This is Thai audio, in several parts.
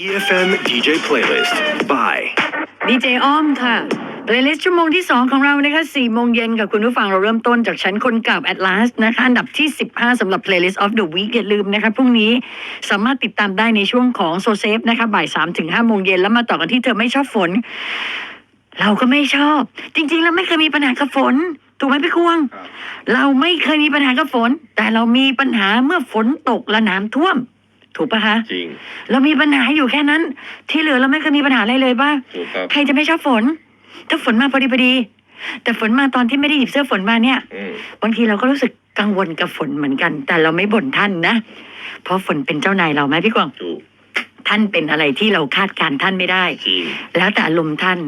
EFM DJ Playlist by ดีเจอ้อมค่ะ เพลย์ลิสต์ชั่วโมงที่ 2 ของเรานะคะ4โมงเย็นกับคุณผู้ฟังเราเริ่มต้นจากชั้นคนเกับ at last นะคะ อันดับที่ 15สำหรับ playlist of the week อย่าลืมนะคะ พรุ่งนี้สามารถติดตามได้ในช่วงของ so safe นะคะบ่าย3ถึง5โมงเย็นแล้วมาต่อกันที่เธอไม่ชอบฝน เราก็ไม่ชอบ จริงๆ เราไม่เคยมีปัญหากับฝน ถูกไหมพี่ควง เราไม่เคยมีปัญหากับฝน แต่เรามีปัญหาเมื่อฝนตกและน้ำท่วม ถูกปะคะจริง เรามีปัญหาอยู่แค่นั้น ที่เหลือเราไม่เคยมีปัญหาอะไรเลยป่ะถูกครับใครจะไม่ชอบฝน ถ้าฝนมาพอดีพอดี แต่ฝนมาตอนที่ไม่ได้หยิบเสื้อฝนมาเนี่ย อืมบางทีเราก็รู้สึกกังวลกับฝนเหมือนกัน แต่เราไม่บ่นท่านนะ เพราะฝนเป็นเจ้านายเราไหมพี่กวางถูกท่านเป็นอะไรที่เราคาดการณ์ท่านไม่ได้ จริงแล้วแต่อารมณ์ท่าน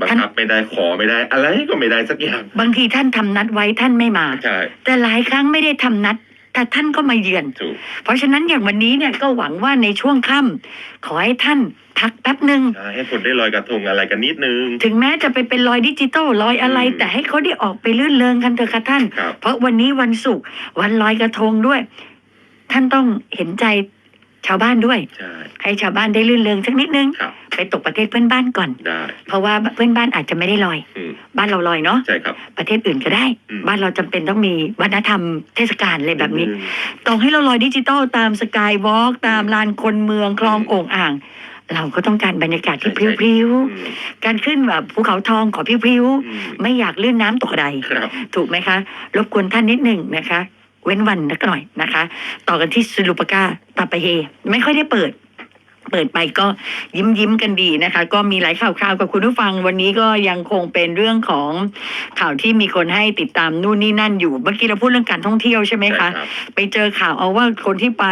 บังท่านคับไม่ได้ขอไม่ได้ อะไรก็ไม่ได้สักอย่างบางทีท่านทำนัดไว้ท่านไม่มา ใช่แต่หลายครั้งไม่ได้ทำนัด แต่ท่านก็มาเยือนถูกเพราะฉะนั้นอย่างวันนี้เนี่ยก็หวังว่าในช่วงค่ำขอให้ท่านพักแป๊บหนึ่งใช่ให้คนได้ลอยกระทงอะไรกันนิดนึง ถึงแม้จะไปเป็นรอยดิจิตอลรอยอะไรอืมแต่ให้เขาได้ออกไปลื่นเริงกันเถอะค่ะท่านครับเพราะวันนี้วันศุกร์วันลอยกระทงด้วย ท่านต้องเห็นใจชาวบ้านด้วยใช่ให้ชาวบ้านได้ลื่นเริงสักนิดนึงครับไปตกประเทศเพื่อนบ้านก่อนได้เพราะว่าเพื่อนบ้านอาจจะไม่ได้ลอยอืม บ้านเราลอยเนาะใช่ครับ ประเทศอื่นก็ได้ อืม บ้านเราจำเป็นต้องมีวัฒนธรรมเทศกาลอะไรแบบนี้ อืม ต่อให้เราลอยดิจิตอลตามสกายวอล์กตามลานคนเมืองคลองโอ่งอ่าง เราก็ต้องการบรรยากาศที่พริ้วอืมๆการขึ้นแบบภูเขาทองขอพริ้วอืมๆไม่อยากลื่นน้ำตกใด ครับถูกไหมคะ รบกวนท่านนิดหนึ่งนะคะ เว้นวันนักหน่อยนะคะ ต่อกันที่สุลุปกาตาปะเฮ ไม่ค่อยได้เปิด เปิดไปก็ยิ้มยิ้มๆกันดีนะคะ ก็มีหลายข่าวคราวกับคุณผู้ฟัง วันนี้ก็ยังคงเป็นเรื่องของข่าวที่มีคนให้ติดตามนู่นนี่นั่นอยู่เมื่อกี้เราพูดเรื่องการท่องเที่ยวใช่ไหมคะใช่รับไปเจอข่าวเอาว่าคนที่ไป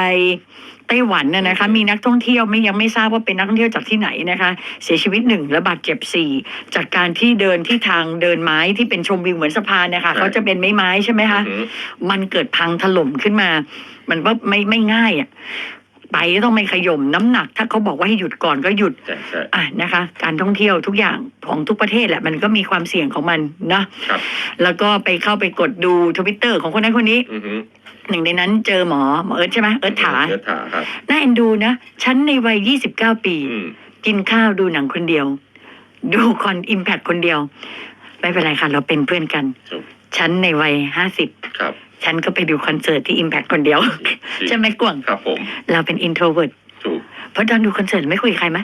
ไต้หวันน่ะนะคะ มีนักท่องเที่ยวไม่ยังไม่ทราบว่าเป็นนักท่องเที่ยวจากที่ไหนนะคะ เสียชีวิตหนึ่งและบาดเจ็บสี่จากการที่เดินที่ทางเดินไม้ที่เป็นชมวิวเหมือนสะพานนะคะเขาจะเป็นไม้ไม้ๆใช่ไหมคะอืมมันเกิดพังถล่มขึ้นมา มันว่าไม่ไม่ง่ายอะ ไปก็ต้องไม่ขย่มน้ำหนัก ถ้าเขาบอกว่าให้หยุดก่อนก็หยุดใช่ใช่อะนะคะ การท่องเที่ยวทุกอย่างของทุกประเทศแหละมันก็มีความเสี่ยงของมันนะครับแล้วก็ไปเข้าไปกดดูทวิตเตอร์ของคนนั้นคนนี้อือฮึหนึ่งในนั้นเจอหมอหมอเอิร์ธใช่ไหมเอิร์ธถาเอิร์ธถาครับน่าเอ็นดูนะฉันในวัย29ปีอืมกินข้าวดูหนังคนเดียว ดูคอนอิมแพคคนเดียว ไม่เป็นไรค่ะ เราเป็นเพื่อนกันถูกฉันในวัย50ครับฉันก็ไปดูคอนเสิร์ตที่อิมแพคคนเดียวจริง ใช่ไหมกวางครับผม เราเป็นอินโทรเวิร์ดถูกเพราะตอนดูคอนเสิร์ตไม่คุยกับใครไหม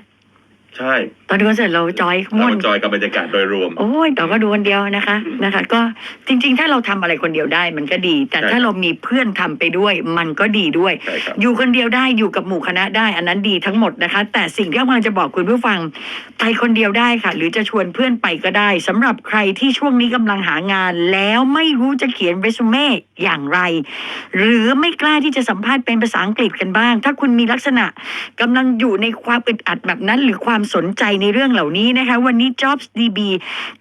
ใช่ตอนดูคอนเสิร์ตเราจอยม่เราวนจอยกับบรรยากาศโดยรวม โอ้ยแต่ก็ดูคนเดียวนะคะอืมนะคะ ก็จริง ๆ ถ้าเราทำอะไรคนเดียวได้มันก็ดี แต่ใช่ถ้าเรามีเพื่อนทำไปด้วย มันก็ดีด้วยใช่ครับอยู่คนเดียวได้อยู่กับหมู่คณะได้ อันนั้นดีทั้งหมดนะคะ แต่สิ่งที่กำลังจะบอกคุณผู้ฟังไปคนเดียวได้ค่ะ หรือจะชวนเพื่อนไปก็ได้สำหรับใครที่ช่วงนี้กำลังหางาน แล้วไม่รู้จะเขียนเรซูเม่อย่างไร หรือไม่กล้าที่จะสัมภาษณ์เป็นภาษาอังกฤษกันบ้าง ถ้าคุณมีลักษณะกำลังอยู่ในความอึดอัดแบบนั้น หรือความสนใจในเรื่องเหล่านี้นะคะ วันนี้ Jobs DB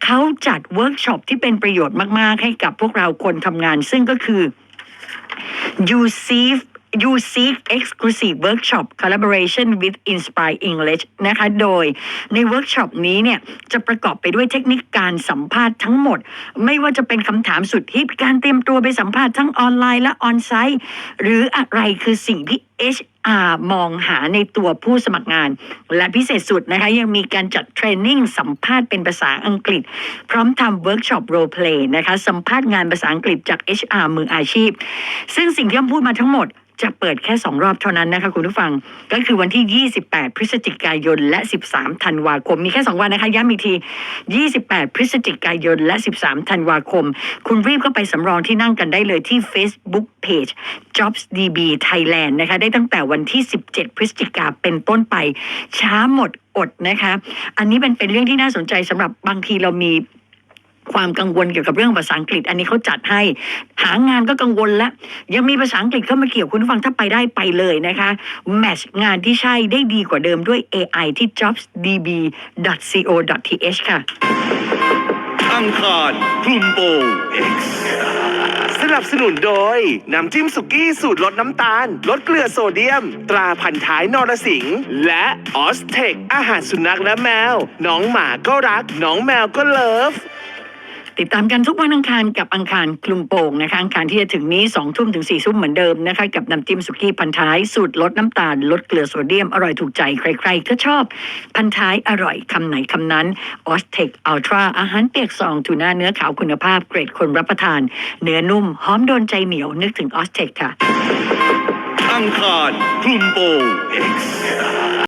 เขาจัดเวิร์กช็อปที่เป็นประโยชน์มาก ๆ ให้กับพวกเราคนทำงาน ซึ่งก็คือ You see You Seek Exclusive Workshop Collaboration with Inspire English นะคะ โดยในเวิร์กช็อปนี้เนี่ยจะประกอบไปด้วยเทคนิคการสัมภาษณ์ทั้งหมด ไม่ว่าจะเป็นคำถามสุดฮิตการเตรียมตัวไปสัมภาษณ์ทั้งออนไลน์และออนไซต์ หรืออะไรคือสิ่งที่ HR มองหาในตัวผู้สมัครงาน และพิเศษสุดนะคะยังมีการจัดเทรนนิ่งสัมภาษณ์เป็นภาษาอังกฤษ พร้อมทำเวิร์กช็อปโรเพลย์นะคะสัมภาษณ์งานภาษาอังกฤษจาก HR มืออาชีพ ซึ่งสิ่งที่อ้อมพูดมาทั้งหมด จะเปิดแค่ 2 รอบเท่านั้นนะคะคุณผู้ฟัง ก็คือวันที่ 28 พฤศจิกายนและ 13 ธันวาคม มีแค่ 2 วันนะคะย้ำอีกที 28 พฤศจิกายนและ 13 ธันวาคม คุณรีบเข้าไปสำรองที่นั่งกันได้เลยที่ Facebook Page JobsDB Thailand นะคะ ได้ตั้งแต่วันที่ 17 พฤศจิกาเป็นต้นไป ช้าหมดอดนะคะ อันนี้มันเป็นเรื่องที่น่าสนใจสำหรับบางทีเรามี ความกังวลเกี่ยวกับเรื่องภาษาอังกฤษ อันนี้เขาจัดให้ หางานก็กังวลแล้ว ยังมีภาษาอังกฤษเข้ามาเกี่ยวคุณผู้ฟังถ้าไปได้ไปเลยนะคะแมชงานที่ใช่ได้ดีกว่าเดิมด้วย AI ที่ jobsdb.co.th ค่ะอังคารคลุมโปง X สนับสนุนโดย น้ำจิ้มสุกี้สูตรลดน้ำตาล ลดเกลือโซเดียม ตราพันท้ายนรสิงห์และออสเทค อาหารสุนัขและแมว น้องหมาก็รัก น้องแมวก็เลิฟ ติดตามกันทุกวันอังคารกับอังคารคลุมโป่งนะคะอังคารที่จะถึงนี้2องทุ่มถึง4ี่ทุ่มเหมือนเดิมนะคะกับน้ำจิ้มสุกี้พันท้ายสูตรลดน้ำตาลลดเกลือโซเดียมอร่อยถูกใจใครๆก็ชอบ พันท้ายอร่อยคำไหนคำนั้นออสเทคอัลตราอาหารเปียกซองทูน่าเนื้อขาวคุณภาพเกรดคนรับประทาน เนื้อนุ่มหอมโดนใจเหนียวนึกถึงออสเทคค่ะ อังคารคลุมโปง